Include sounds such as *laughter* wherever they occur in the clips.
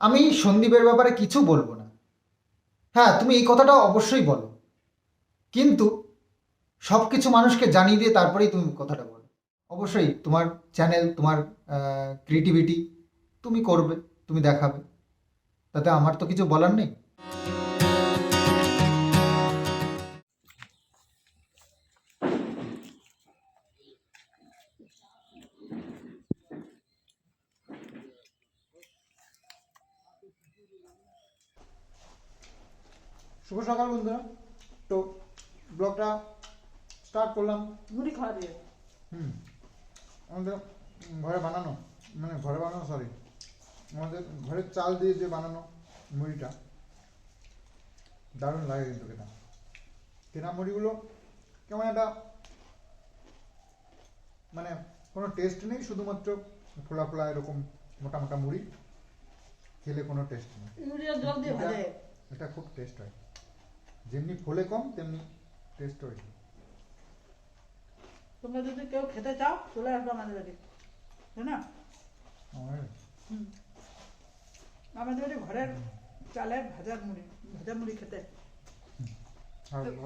আমি সন্দীপের ব্যাপারে কিছু বলব না। হ্যাঁ তুমি এই কথাটা অবশ্যই বলো। কিন্তু সব কিছু মানুষকে জানিয়ে দিয়ে তারপরেই তুমি কথাটা বলো। অবশ্যই তোমার চ্যানেল তোমার ক্রিয়েটিভিটি তুমি করবে, তুমি দেখাবে। তাতে আমার তো কিছু বলার নেই। শুভ সকাল বন্ধুরা। তো ব্লগটা স্টার্ট করলাম। মুড়ি খাওয়া দিয়ে। হুম। আমাদের ঘরে বানানো মানে ঘরে বানানো সরি আমাদের ঘরের চাল দিয়ে যে বানানো মুড়িটা দারুণ লাগে কিন্তু খেতে। কেনা মুড়িগুলো কেমন একটা মানে কোনো টেস্ট নেই শুধুমাত্র ফোলা ফোলা এরকম মোটা মোটা মুড়ি খেলে কোনো টেস্ট নেই। এটা খুব টেস্ট হয়। যেমনি ফোলে কম তেমনি টেস্ট হয় তোমরা যদি কেউ খেতে চাও চলে আসবে আমাদের বাড়ি। তাই না? আমাদের বাড়ি? ঘরের চালের ভাজা মুড়ি ভাজা মুড়ি খেতে।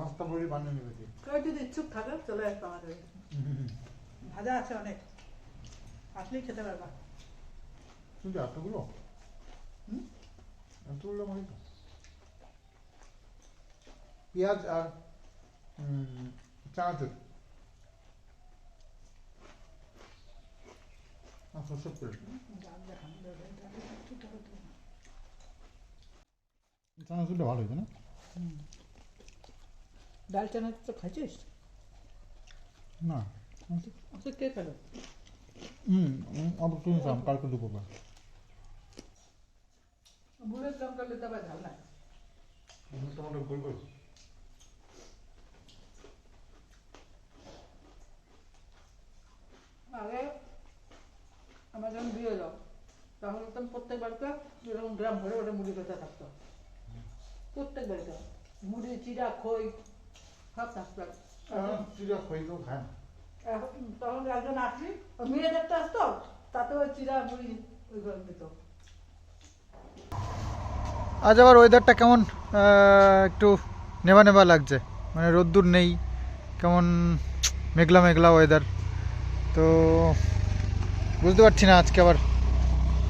রাস্তা মুড়ি বানিয়ে নেবে কেউ যদি ইচ্ছুক থাকে চলে আসবে আমাদের বাড়ি। ভাজা আছে অনেক। আসলেই খেতে পারবা। শুনছি এতগুলো? এতগুলো মুড়ি তো পেঁয়াজ আর উম, চানাচুর আর সর্ষের তেল ডাল দেখান, ডাল দেখান, একটু টাকা দিও না। চানাচুরটা ভালো হয়েছে না হুম। ডাল চানা তো খাইছিস না আচ্ছা কে খেলো হুম অবশ্যই শুনছিলাম কালকে দুপুরবার বুলেট লঙ্কা লেতে আবার ঝাল না তোমাদের গোল গোল আগে আমার যখন বিয়ে হলো তখন একদম প্রত্যেক বাড়িতে এরকম গ্রাম ভরে ওটা মুড়ি খেতে থাকতো। প্রত্যেক বাড়িতে। মুড়ি চিরা খই সব থাকতো। চিড়া খই কেউ খায় এখন তখন একজন আসলি ও মেয়ে দেখতে আসতো তাতে ওই চিরা মুড়ি ওই করে দিত। আজ আবার ওয়েদারটা কেমন? একটু নেবা নেবা লাগছে। মানে রোদ্দুর নেই কেমন মেঘলা মেঘলা ওয়েদার তো বুঝতে পারছি না আজকে আবার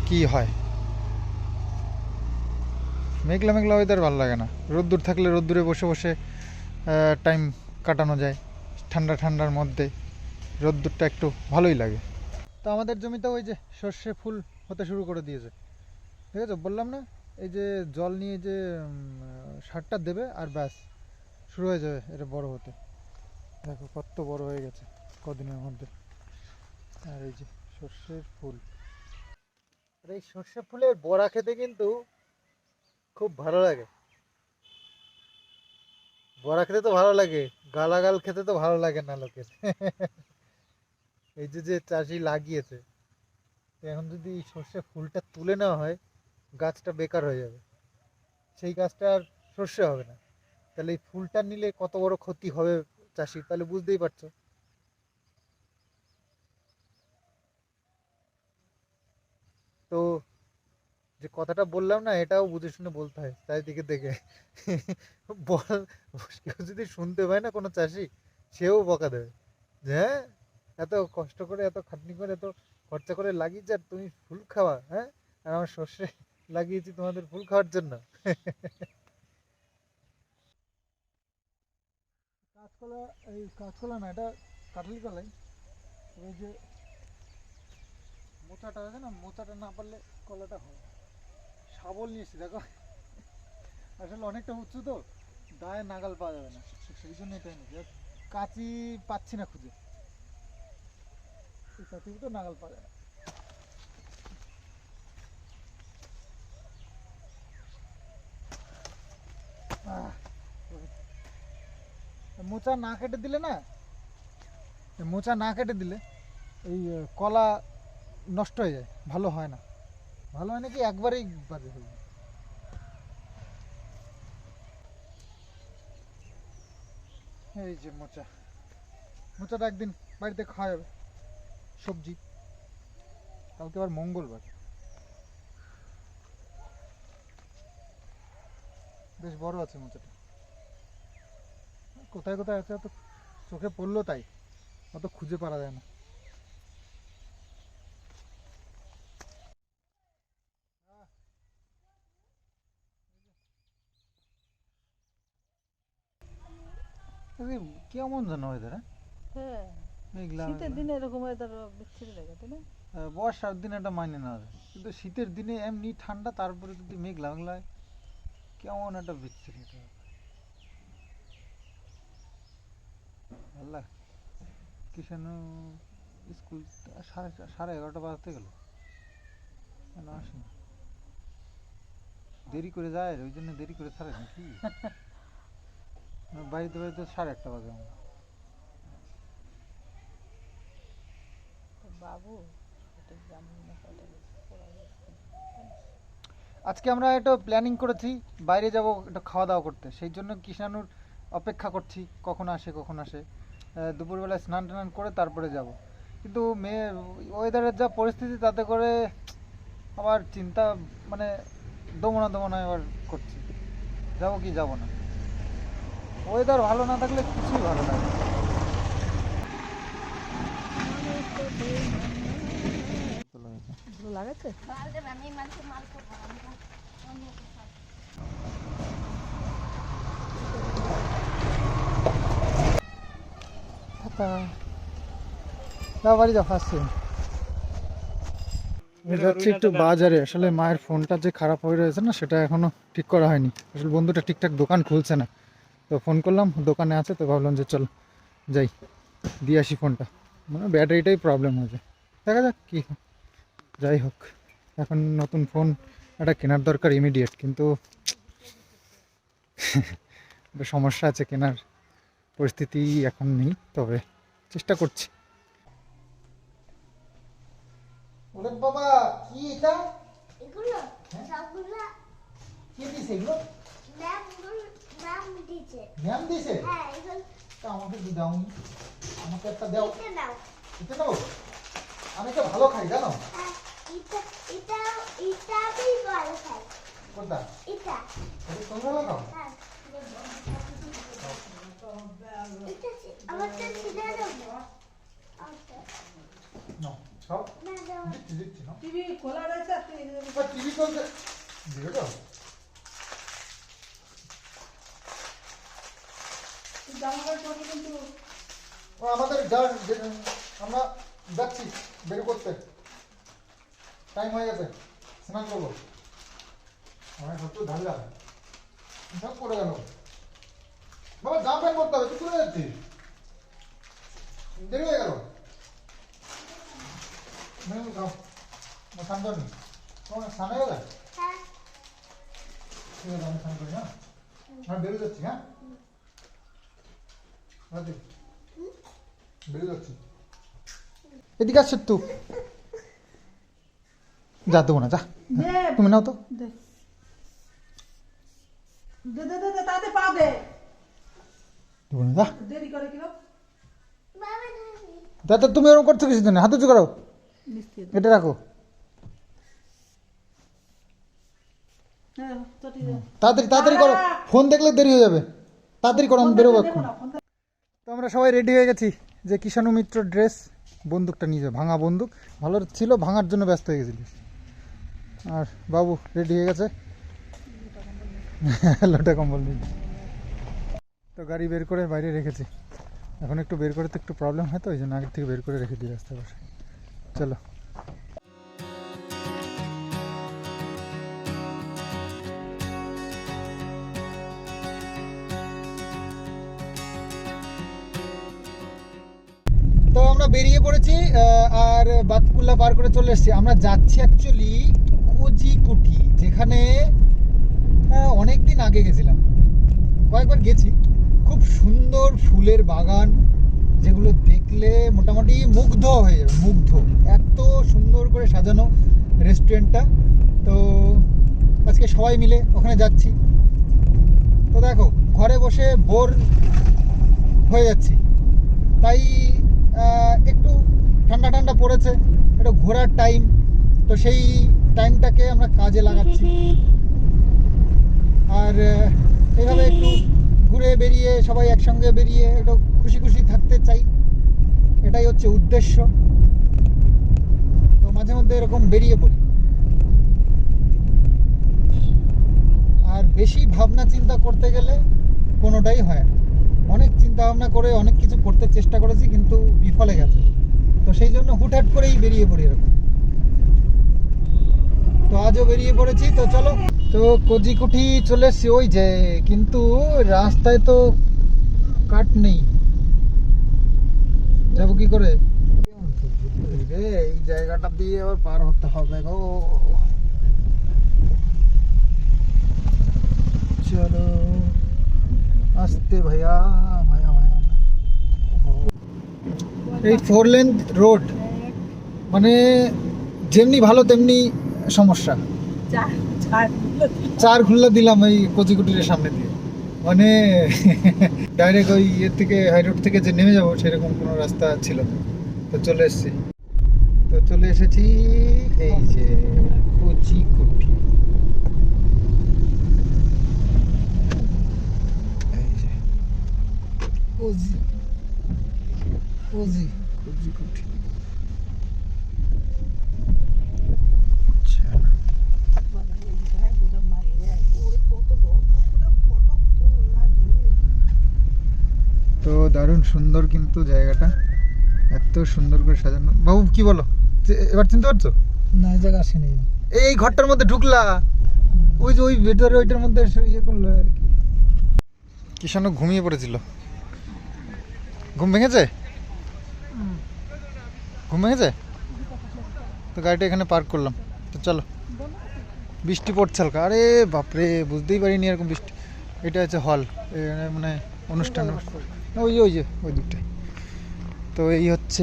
কি হয়। মেঘলা মেঘলা ওয়েদার ভালো লাগে না। রোদ্দুর থাকলে রোদ্দুরে বসে বসে টাইম কাটানো যায়, ঠান্ডা ঠান্ডার মধ্যে। রোদ্দুরটা একটু ভালোই লাগে। তো আমাদের জমিতে ওই যে সর্ষে ফুল হতে শুরু করে দিয়েছে। ঠিক আছে? বললাম না, এই যে জল নিয়ে যে সারটা দেবে আর ব্যাস, শুরু হয়ে যাবে এটা বড় হতে। দেখো কত বড় হয়ে গেছে কদিনের মধ্যে। আর এই যে সর্ষের ফুল। আর এই সর্ষে ফুলের বড়া খেতে কিন্তু খুব ভালো লাগে। বড়া খেতে তো ভালো লাগে, গালাগাল খেতে তো ভালো লাগে না লোকের। এই যে যে চাষি লাগিয়েছে এখন যদি সর্ষে ফুলটা তুলে নেওয়া হয়, গাছটা বেকার হয়ে যাবে। সেই গাছটা আর সর্ষে হবে না। তাহলে এই ফুলটা নিলে কত বড় ক্ষতি হবে চাষির তাহলে বুঝতেই পারছ। তো যে কথাটা বললাম না, এটাও বুঝে শুনে বলতে হয় চারিদিকে দেখে। বল, কেউ যদি শুনতে পায় না কোনো চাষি, সেও বকা দেবে। যে হ্যাঁ এত কষ্ট করে, এত খাটনি করে, এত খরচা করে লাগিয়েছে আর তুমি ফুল খাওয়া হ্যাঁ? আর আমার সর্ষে লাগিয়েছি তোমাদের ফুল খাওয়ার জন্য। কাঁচকলা, এই কাঁচকলা না, এটা কাঁঠালি কলাই ওই যে মোচাটা আছে না, মোচাটা না পারলে কলাটা হয়। শাবল নিয়েছি, দেখো। আসলে অনেকটা উঁচু তো দায়ে নাগাল পাওয়া যাবে না। সেই জন্য এটাই নিয়েছি। কাঁচি পাচ্ছি না খুঁজে। এই কাঁচি তো নাগাল পাওয়া যায় না। মোচা না কেটে দিলে না মোচা না কেটে দিলে এই কলা নষ্ট হয়ে যায়, ভালো হয় না। ভালো হয় নাকি? একবারেই বাজে যায় এই যে মোচা। মোচাটা একদিন বাড়িতে খাওয়া যাবে। সবজি। কালকে আবার মঙ্গলবার। বেশ বড় আছে মোচাটা। কোথায় কোথায় আছে? অত চোখে পড়ল তাই। অত খুঁজে পারা যায় না আরে, কেমন যেন ওয়েদার হ্যাঁ? মেঘলা শীতের দিনে এরকম ওয়েদার বিচ্ছিরি লাগে তাই না? বর্ষার দিনে এটা মাইনে না কিন্তু শীতের দিনে এমনি ঠান্ডা তারপরে যদি মেঘলা মেঘলা কেমন একটা বিচ্ছিরি এটা ভাল্লাগ কিষান স্কুল সাড়ে সাড়ে এগারোটা বাজতে গেল। কেন আসেনি? দেরি করে যায় ওই জন্য দেরি করে ছাড়ে নাকি? *laughs* বাড়িতে বাড়িতে সাড়ে একটা বাজে আমার বাবু না যাচ্ছে। আজকে আমরা একটা প্ল্যানিং করেছি বাইরে যাব একটু খাওয়া দাওয়া করতে। সেই জন্য কৃষ্ণানুর অপেক্ষা করছি কখন আসে কখন আসে। দুপুরবেলায় স্নান টান করে তারপরে যাব। কিন্তু মেয়ে ওয়েদারের যা পরিস্থিতি তাতে করে আবার চিন্তা মানে দমনা দমনা এবার করছি। যাব কি যাব না। ওয়েদার ভালো না থাকলে কিছুই ভালো লাগে লাগাচ্ছে যাও বাড়ি যাও আসছে যাচ্ছি একটু বাজারে। আসলে মায়ের ফোনটা যে খারাপ হয়ে রয়েছে না সেটা এখনও ঠিক করা হয়নি। আসলে বন্ধুটা ঠিকঠাক দোকান খুলছে না। তো ফোন করলাম দোকানে আছে তো ভাবলাম যে চল যাই দিয়ে আসি ফোনটা মানে ব্যাটারিটাই প্রবলেম হয়েছে। দেখা যাক কী যাই হোক এখন নতুন ফোন একটা কেনার দরকার ইমিডিয়েট কিন্তু একটা সমস্যা আছে কেনার। পরিস্থিতি এখন নেই তবে চেষ্টা করছি। ওরে বাবা কি এটা? এগুলো হ্যাঁ? সবগুলো। কি দিছে এগুলো ম্যাম ম্যাম হ্যাঁ তা আমাকে দাওনি আমাকে একটা দাও। এটা নাও এটা নাও আমি তো ভালো খাই জানো? হ্যাঁ এটা এটা এটা আমি ভালো খাই। কোনটা? এটা। এটা তুমি ভালো খাও? হ্যাঁ আমারটা ছিঁড়ে দেবো আচ্ছা। নাও খাও। না দাও। দিচ্ছি দিচ্ছি নাও। টিভি খোলা রয়েছে টিভি চলছে। দাও জামা কাপড় পরবি কিন্তু ও আমাদের যা যে- আমরা যাচ্ছি বের করতে। টাইম হয়ে গেছে স্নান করব। আমার সত্যি ঢাললা সব পড়ে গেল। বাবা জামা প্যান্ট করতে হবে তুই কোথায় যাচ্ছিস? দেরি হয়ে গেল। খাও। স্নান করনি? তোমার স্নান হয়ে গেলে হ্যাঁ। ঠিক আছে আমি স্নান করি হ্যাঁ? আমরা বেরো যাচ্ছি হ্যাঁ? রাতে বেরো যাচ্ছি। এদিকে আসছে তুই যা দেবো না যা। তুমি নাও তো। দে। দে দে দে দে তাতে পা দে। দেবো না যা। দেরি করে কিরম বাবা ধরবি। দাদা তুমি এরকম করছ কিছু জন্য হাত উঁচু করো। এটা রাখো। হ্যাঁ তো তাড়াতাড়ি তাড়াতাড়ি করো। ফোন দেখলে দেরি হয়ে যাবে। তাড়াতাড়ি করো আমি বেরোবো এখন তো আমরা সবাই রেডি হয়ে গেছি। যে কিষাণু মিত্র ড্রেস বন্দুকটা নিয়ে যাও, ভাঙা বন্দুক। ভালো ছিল, ভাঙার জন্য ব্যস্ত হয়ে গেছিলিস। আর বাবু রেডি হয়ে গেছে? *laughs* লোটা কম্বল নিয়ে তো গাড়ি বের করে বাইরে রেখেছি। এখন একটু বের করতে একটু প্রবলেম হয় তো, ওই জন্য আগের থেকে বের করে রেখে দিয়ে রাস্তার পাশে চলো। আমরা বেরিয়ে পড়েছি আর বাতকুল্লা পার করে চলে এসেছি। আমরা যাচ্ছি অ্যাকচুয়ালি কোজিকুটি, যেখানে অনেক দিন আগে গেছিলাম। কয়েকবার গেছি। খুব সুন্দর ফুলের বাগান, যেগুলো দেখলে মোটামুটি মুগ্ধ হয়ে যাবে, মুগ্ধ। এত সুন্দর করে সাজানো রেস্টুরেন্টটা। তো আজকে সবাই মিলে ওখানে যাচ্ছি। তো দেখো, ঘরে বসে বোর হয়ে যাচ্ছি। তাই একটু ঠান্ডা ঠান্ডা পড়েছে, একটু ঘোরার টাইম তো সেই টাইমটাকে আমরা কাজে লাগাচ্ছি। আর এইভাবে একটু ঘুরে বেরিয়ে, সবাই একসঙ্গে বেরিয়ে একটু খুশি খুশি থাকতে চাই। এটাই হচ্ছে উদ্দেশ্য। তো মাঝে মধ্যে এরকম বেরিয়ে পড়ি। আর বেশি ভাবনা চিন্তা করতে গেলে কোনোটাই হয় না। অনেক চিন্তা ভাবনা করে, অনেক কিছু করতে চেষ্টা করেছি, কিন্তু বিফলে গেছে। তো সেই জন্য হুটহাট করেই বেরিয়ে পড়ি এরকম। তো আজও বেরিয়ে পড়েছি, তো চলো। তো কজিকুঠি চলে এসছি, ওই যে, কিন্তু রাস্তায় তো কাট নেই। যাব কি করে? এই জায়গাটা দিয়ে আবার পার হতে হবে গো। চলো। আসতে ভাইয়া ভাইয়া ভাইয়া এই ফোর লেন্থ রোড মানে যেমনি ভালো তেমনি সমস্যা। চার খুল্লা দিলাম। এই কচিকুটির সামনে দিয়ে। মানে *laughs* ডাইরেক্ট ওই ইয়ের থেকে হাই রোড থেকে যে নেমে যাব সেরকম কোনো রাস্তা ছিল না। তো চলে এসেছি। তো চলে এসেছি এই যে কচিকুটি এই যে কোজি কোজি কচিকুটি চলো তো দারুণ সুন্দর কিন্তু জায়গাটা। এত সুন্দর করে সাজানো। বাবু কি বলো? এবার চিনতে পারছ? না এই জায়গা আসেনি। এই ঘরটার মধ্যে ঢুকলা? ওই যে ওই ভেতরে ওইটার মধ্যে ইয়ে করল আর কি। কিষানও ঘুমিয়ে পড়েছিল। ঘুম ভেঙেছে? ঘুম ভেঙেছে? তো গাড়িটা এখানে পার্ক করলাম। তো চলো। বৃষ্টি পড়ছে হালকা। আরে বাপরে, বুঝতেই পারিনি এরকম বৃষ্টি। এটা হচ্ছে হল মানে অনুষ্ঠান। ওই ওই যে, ওই দিকটায়। তো এই হচ্ছে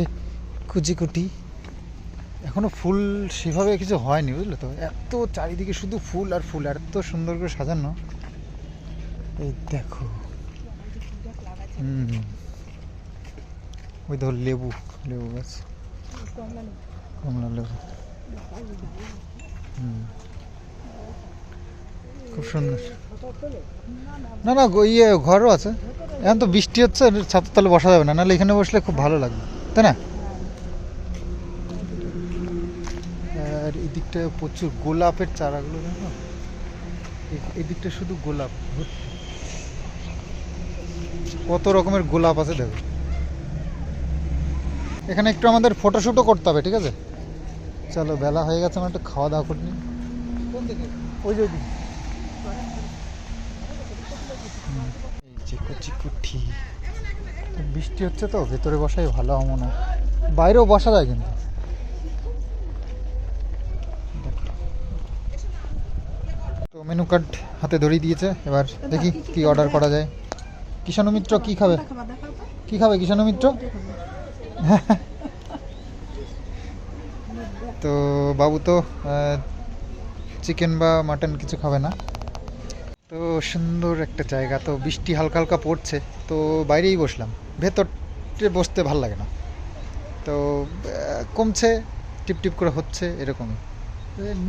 কুচিকুটি। এখনও ফুল সেভাবে কিছু হয়নি, বুঝলে তো? এত চারিদিকে শুধু ফুল আর ফুল এত সুন্দর করে সাজানো। এই দেখো। হুম। ওই ধর লেবু লেবু গাছ। কমলা লেবু। হুম। খুব সুন্দর। না না ইয়ে ঘরও আছে। এখন তো বৃষ্টি হচ্ছে, ছাদের তলে বসা যাবে না, নাহলে এখানে বসলে খুব ভালো লাগবে, তাই না? আর এই দিকটা প্রচুর গোলাপের চারাগুলো দেখো এই শুধু গোলাপ কত রকমের গোলাপ আছে দেখো। এখানে একটু আমাদের ফটোশ্যুটও করতে হবে ঠিক আছে? চলো বেলা হয়ে গেছে আমরা একটু খাওয়া দাওয়া করিনি ওই যে বৃষ্টি হচ্ছে তো ভেতরে বসাই ভালো আমার মনে হয়। বাইরেও বসা যায় কিন্তু। তো মেনু কার্ড হাতে ধরিয়ে দিয়েছে এবার দেখি কি অর্ডার করা যায়। কিষাণু মিত্র কি খাবে? কি খাবে কিষাণু মিত্র? *laughs* তো বাবু তো চিকেন বা মাটন কিছু খাবে না। তো সুন্দর একটা জায়গা তো বৃষ্টি হালকা হালকা পড়ছে তো বাইরেই বসলাম। ভেতরে বসতে ভালো লাগে না। তো কমছে টিপ টিপ করে হচ্ছে এরকমই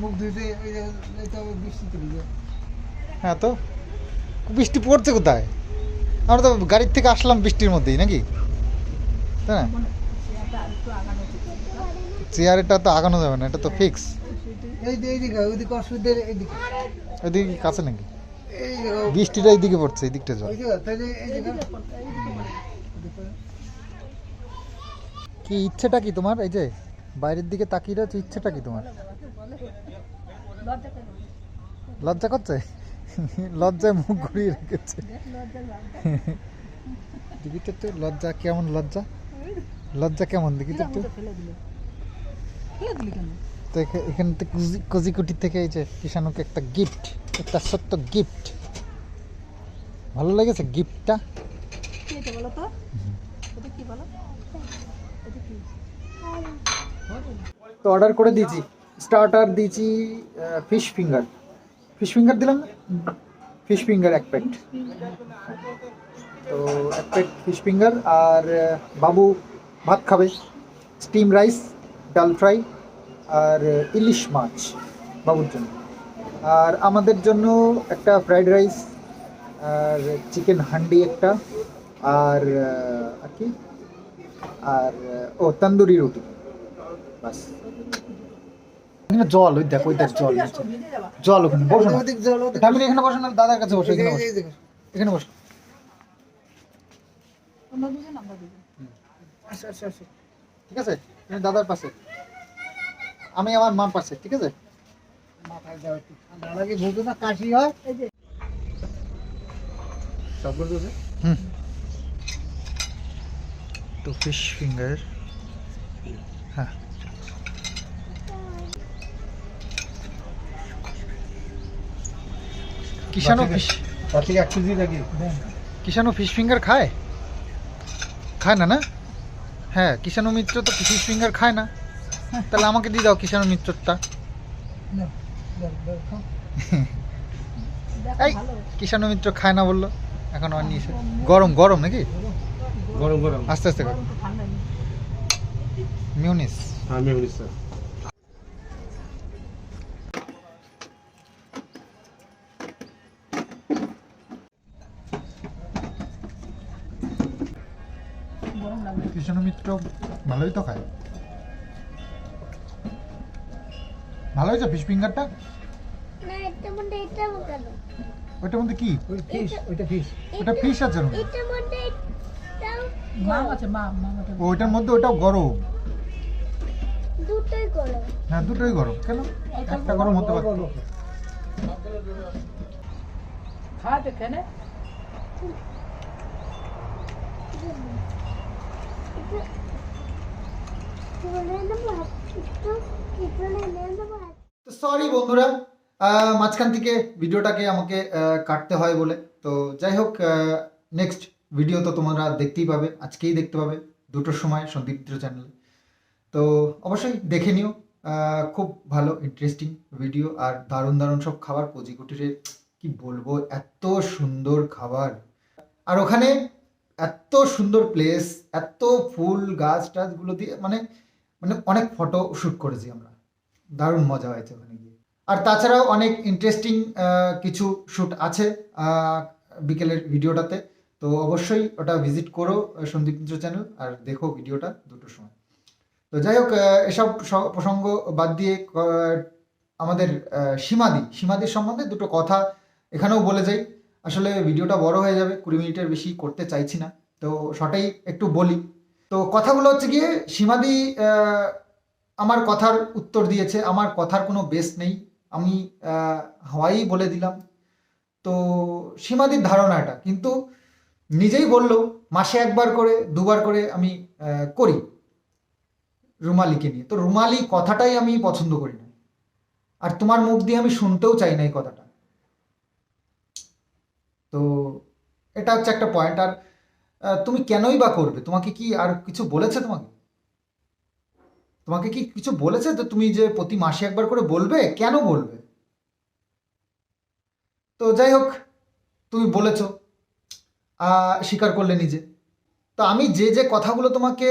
মুখ হ্যাঁ তো বৃষ্টি পড়ছে কোথায়? আমরা তো গাড়ির থেকে আসলাম বৃষ্টির মধ্যেই নাকি? তাই না? চেয়ারটা তো আগানো যাবে না এটা তো ফিক্স এই যে এইদিকে। ওইদিকে কি কাছে নাকি? এই যে বৃষ্টিটা এইদিকে পড়ছে জল এই যে কি ইচ্ছেটা কি তোমার? এই যে বাইরের দিকে তাকিয়ে রয়েছে ইচ্ছেটা কি তোমার? লজ্জা করছে? লজ্জায় মুখ ঘুরিয়ে রেখেছে। দেখি তো লজ্জা কেমন লজ্জা? লজ্জা কেমন দেখি তো একটু? তো এখা- এখান থেকে কুজি- কজিকুটি থেকে এই যে কিষানুকে একটা গিফট একটা সত্য গিফট ভালো লেগেছে গিফটটা তো? অর্ডার করে দিয়েছি। স্টার্টার দিয়েছি ফিশ ফিঙ্গার ফিশ ফিঙ্গার দিলাম? না ফিশ ফিঙ্গার এক প্যাকেট তো এক প্যাকেট ফিশ ফিঙ্গার আর বাবু ভাত খাবে স্টিম রাইস ডাল ফ্রাই আর ইলিশ মাছ বাবুর জন্য। আর আমাদের জন্য একটা ফ্রাইড রাইস আর চিকেন হান্ডি একটা আর আর কি? আর ও তন্দুরি রুটি। বাস। জল ওই দেখ ওই দেখ জল জল ওখানে বসো ফ্যামিলি এখানে বসো না দাদার কাছে বসো এখানে বসো। এখানে বসো। আমরা দুজন আমরা দুজন ঠিক আছে? তুমি দাদার পাশে। আমি আমার মার পাশে ঠিক আছে? এই যে। হুম। তো ফিশ ফিঙ্গার হ্যাঁ। কিষানো ফিশ কিষানো ফিশ ফিঙ্গার খায়? খায় না না? হ্যাঁ কিষাণু মিত্র তো ফিশ ফিঙ্গার খায় না। তাহলে আমাকে দিয়ে দাও কিষাণু মিত্রটা। এই কিষাণু মিত্র খায় না বলল এখন আর নিয়েছে গরম গরম। নাকি? গরম গরম। আস্তে আস্তে মিউনিস। হ্যাঁ মিউনিস স্যার গরম লাগবে মিত্র ভালোই তো খায়। ভালো হয়েছে ফিশ ফিঙ্গারটা না মধ্যে এটা ওইটার মধ্যে কি? ওইটা ফিশ ওটা fish আছে ওর এটার মধ্যে মাম আছে মাম মাম আছে ওইটার মধ্যে ওটাও গরম। দুটোই করো হ্যাঁ দুটোই গরম। কেন? একটা গরম হতে পারতো খাওয়াতে কেনে? চলে নেব একটু একটু নিয়ে নেব তো সরি বন্ধুরা মাঝখান থেকে ভিডিওটাকে আমাকে কাটতে হয় বলে। তো যাই হোক নেক্সট ভিডিও তো তোমরা দেখতেই পাবে, আজকেই দেখতে পাবে দুটোর সময় সন্দীপ মিত্র চ্যানেলে তো অবশ্যই দেখে নিও খুব ভালো ইন্টারেস্টিং ভিডিও আর দারুণ দারুণ সব খাবার। পজিকুটিরে কি বলব, এত সুন্দর খাবার। আর ওখানে এত সুন্দর প্লেস এত ফুল গাছ টাছগুলো দিয়ে মানে মানে অনেক ফটো শ্যুট করেছি আমরা। দারুণ মজা হয়েছে ওখানে গিয়ে। আর তাছাড়াও অনেক ইন্টারেস্টিং কিছু শ্যুট আছে বিকেলের ভিডিওটাতে। তো অবশ্যই ওটা ভিজিট করো সন্দীপ মিত্র চ্যানেল আর দেখো ভিডিওটা দুটোর সময়। তো যাই হোক এসব প্রসঙ্গ বাদ দিয়ে আমাদের সীমাদি, সীমাদির সম্বন্ধে দুটো কথা এখানেও বলে যাই। আসলে ভিডিওটা বড় হয়ে যাবে, কুড়ি মিনিটের বেশি করতে চাইছি না। তো শর্টেই একটু বলি। তো কথাগুলো হচ্ছে গিয়ে, সীমাদি আমার কথার উত্তর দিয়েছে, আমার কথার কোনো বেস নেই। আমি হাওয়াই বলে দিলাম। তো সীমাদির ধারণা এটা কিন্তু নিজেই বলল, মাসে একবার করে, দুবার করে আমি করি রুমালিকে নিয়ে। তো রুমালি কথাটাই আমি পছন্দ করি না। আর তোমার মুখ দিয়ে আমি শুনতেও চাই না এই কথাটা। তো এটা হচ্ছে একটা পয়েন্ট আর তুমি কেনই বা করবে? তোমাকে কি আর কিছু বলেছে তোমাকে? তোমাকে কি কিছু বলেছে তো তুমি যে প্রতি মাসে একবার করে বলবে? কেন বলবে? তো যাই হোক, তুমি বলেছ স্বীকার করলে নিজে। তো আমি যে যে কথাগুলো তোমাকে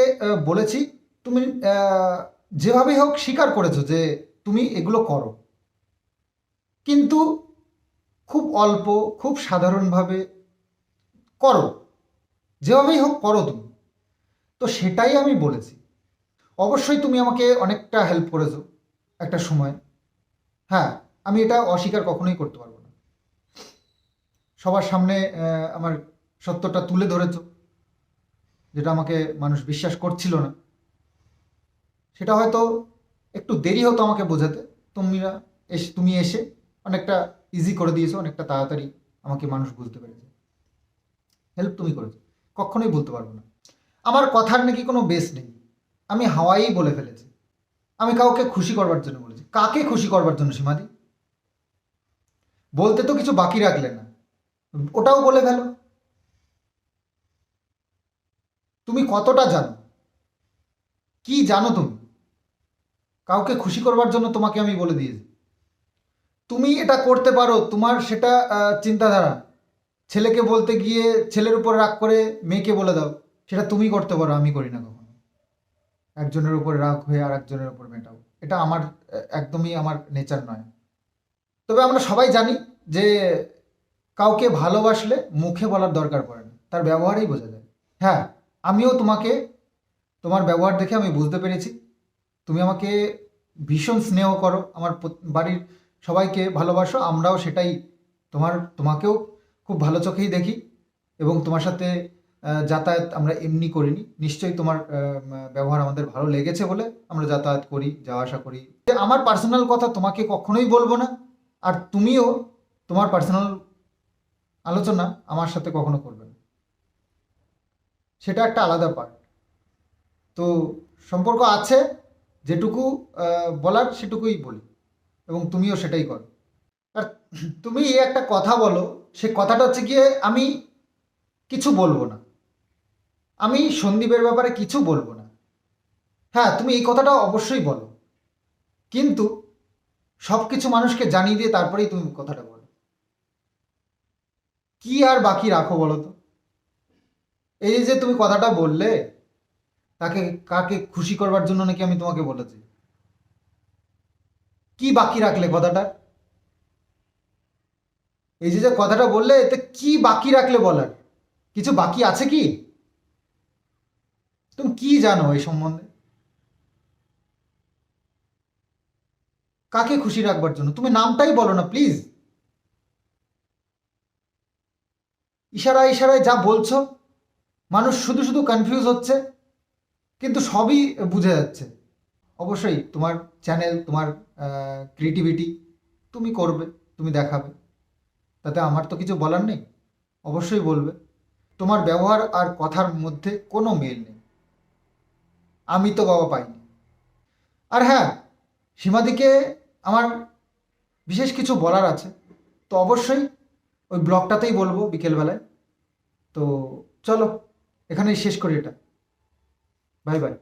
বলেছি, তুমি যেভাবেই হোক স্বীকার করেছ যে তুমি এগুলো করো। কিন্তু খুব অল্প, খুব সাধারণভাবে করো। যেভাবেই হোক করো তুমি। তো সেটাই আমি বলেছি। অবশ্যই তুমি আমাকে অনেকটা হেল্প করেছ একটা সময়। হ্যাঁ আমি এটা অস্বীকার কখনোই করতে পারব না। সবার সামনে আমার সত্যটা তুলে ধরেছো, যেটা আমাকে মানুষ বিশ্বাস করছিল না। সেটা হয়তো একটু দেরি হতো আমাকে বোঝাতে। তুমি এসে তুমি এসে অনেকটা ইজি করে দিয়েছ, অনেকটা তাড়াতাড়ি আমাকে মানুষ বুঝতে পেরেছে। হেল্প তুমি করেছ। কখনোই বলতে পারব না। আমার কথার নাকি কোনো বেস নেই। আমি হাওয়াই বলে ফেলেছি। আমি কাউকে খুশি করবার জন্য বলেছি। কাকে খুশি করবার জন্য, সীমাদি? বলতে তো কিছু বাকি রাখলে না। ওটাও বলে ফেলো। তুমি কতটা জানো? কি জানো তুমি? কাউকে খুশি করবার জন্য তোমাকে আমি বলে দিয়েছি। তুমি এটা করতে পারো, তোমার সেটা চিন্তাধারা। ছেলেকে বলতে গিয়ে ছেলের উপর রাগ করে মেয়েকে বলে দাও, সেটা তুমি করতে পারো, আমি করি না কখনো। একজনের উপর রাগ হয়ে আর একজনের উপর মেটাও। এটা আমার, একদমই আমার নেচার নয়। তবে আমরা সবাই জানি যে কাউকে ভালোবাসলে মুখে বলার দরকার পড়ে না, তার ব্যবহারেই বোঝা যায়। হ্যাঁ আমিও তোমাকে, তোমার ব্যবহার দেখে আমি বুঝতে পেরেছি। তুমি আমাকে ভীষণ স্নেহ করো, আমার বাড়ির সবাইকে ভালোবাসো, আমরাও সেটাই তোমার, তোমাকেও খুব ভালো চোখেই দেখি এবং তোমার সাথে যাতায়াত আমরা এমনি করিনি। নিশ্চয়ই তোমার ব্যবহার আমাদের ভালো লেগেছে বলে আমরা যাতায়াত করি, যাওয়া আসা করি। আমার পার্সোনাল কথা তোমাকে কখনোই বলব না, আর তুমিও তোমার পার্সোনাল আলোচনা আমার সাথে কখনো করবে না। সেটা একটা আলাদা পার্ট তো সম্পর্ক আছে, যেটুকু বলার সেটুকুই বলি। এবং তুমিও সেটাই করো। আর তুমি এই একটা কথা বলো, সে কথাটা হচ্ছে গিয়ে আমি কিছু বলব না। আমি সন্দীপের ব্যাপারে কিছু বলব না। হ্যাঁ তুমি এই কথাটা অবশ্যই বলো। কিন্তু সব কিছু মানুষকে জানিয়ে দিয়ে তারপরেই তুমি কথাটা বলো। কি আর বাকি রাখো বলো তো? এই যে তুমি কথাটা বললে, তাকে কাকে খুশি করবার জন্য নাকি আমি তোমাকে বলেছি? কি বাকি রাখলে কথাটা? এই যে যে কথাটা বললে, এতে কি বাকি রাখলে বলার? কিছু বাকি আছে কি? তুমি কি জানো এই সম্বন্ধে? কাকে খুশি রাখবার জন্য? তুমি নামটাই বলো না প্লিজ ইশারা ইশারায় যা বলছো, মানুষ শুধু শুধু কনফিউজ হচ্ছে, কিন্তু সবই বুঝে যাচ্ছে। অবশ্যই তোমার চ্যানেল তোমার ক্রিয়েটিভিটি তুমি করবে, তুমি দেখাবে। তাতে আমার তো কিছু বলার নেই। অবশ্যই বলবে। তোমার ব্যবহার আর কথার মধ্যে কোনো মিল নেই। আমি তো বাবা পাইনি। আর হ্যাঁ সীমাদিকে আমার বিশেষ কিছু বলার আছে। তো অবশ্যই ওই ব্লগটাতেই বলব বিকেলবেলায়। তো চলো, এখানেই শেষ করি এটা। Bye bye.